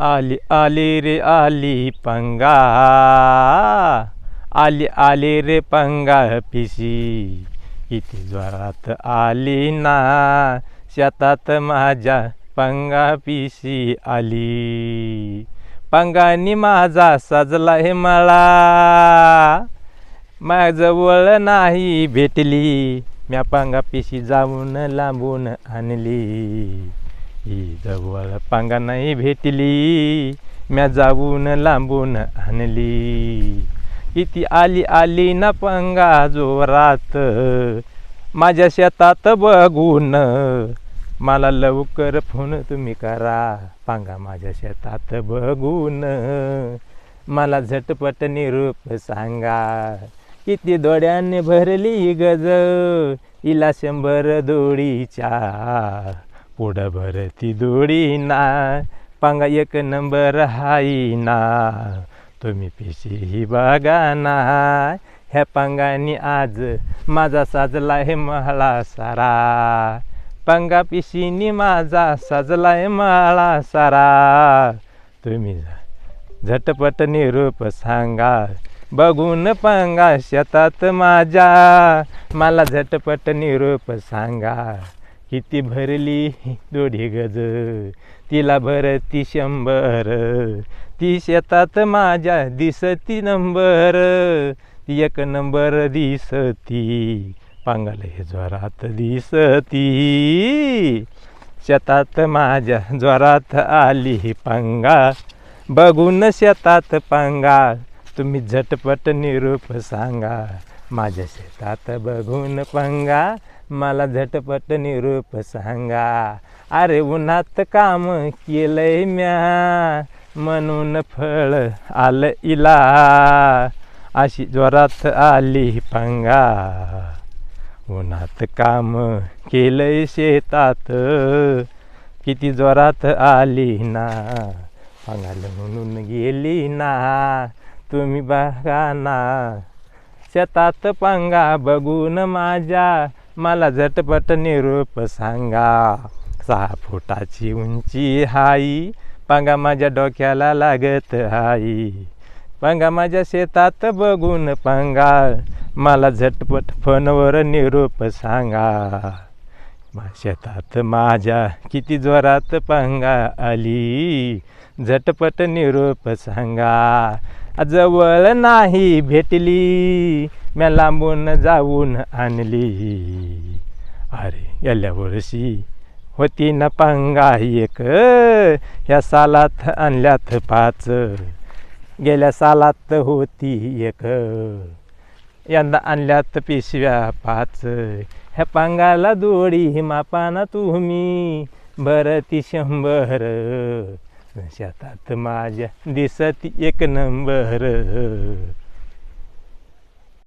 आली आली रे आली पंगा. आली आली रे पंगा पिशी. इथे ज्वरात आली ना. शेतात माझ्या पंगा पिशी आली. पंगानी माझा सजला हे मला माझवळ नाही भेटली. म्या पंगा पिशी जाऊन लांबून आणली. ही जवळ पांगा नाही भेटली म्या जाऊन लांबून आणली. किती आली आली ना पंगा जोरात माझ्या शेतात बघून. मला लवकर फोन तुम्ही करा पांगा माझ्या शेतात बघून. मला झटपट निरूप सांगा किती दोड्याने भरली गज इला शंभर दोडीच्या. पुढं भरती दोडी ना. पांगा एक नंबर हाई ना. तुम्ही पिशी ही बघा ना. ह्या पांगानी आज माझा साजला आहे मला सारा. पंगा पिशीनी माझा साजलाय मला सारा. तुम्ही झटपट निरूप सांगा. बघून पांगा शेतात माझ्या. मला झटपट निरूप सांगा. किती भरली दोढी गज. तिला भरती शंभर. ती शेतात माझ्या दिसती नंबर. ती एक नंबर दिसती. पांगाल हे ज्वरात दिसती. शेतात माझ्या ज्वरात आली ही पांगा. बघून शेतात पांगा. तुम्ही झटपट निरूप सांगा. माझ्या शेतात बघून पांगा. मला झटपट निरूप सांगा. अरे उन्हात काम केलंय म्या. म्हणून फळ आलं इला. अशी जोरात आली पंगा उन्हात काम केलंय शेतात. किती जोरात आली ना. पंगाल म्हणून गेली ना. तुम्ही बघा ना. शेतात पंगा बघून माझ्या मला झटपट निरूप सांगा. सहा फुटाची उंची हाई. पंगा माझ्या डोक्याला लागत हाई. पंगा माझ्या शेतात बघून पंगा. मला झटपट फोनवर निरूप सांगा. शेतात माझ्या किती जोरात पंगा आली. झटपट निरूप सांगा. जवळ नाही भेटली. म्या लांबून जाऊन आणली. अरे गेल्या वर्षी होती ना पांगा एक. ह्या सालात आणल्यात पाच. गेल्या सालात होती एक. यंदा आणल्यात पिशव्या पाच. ह्या पांगाला दोडी मापाना तुम्ही. बरं ती शंभर. शेतात माझ्या दिसती एक नंबर.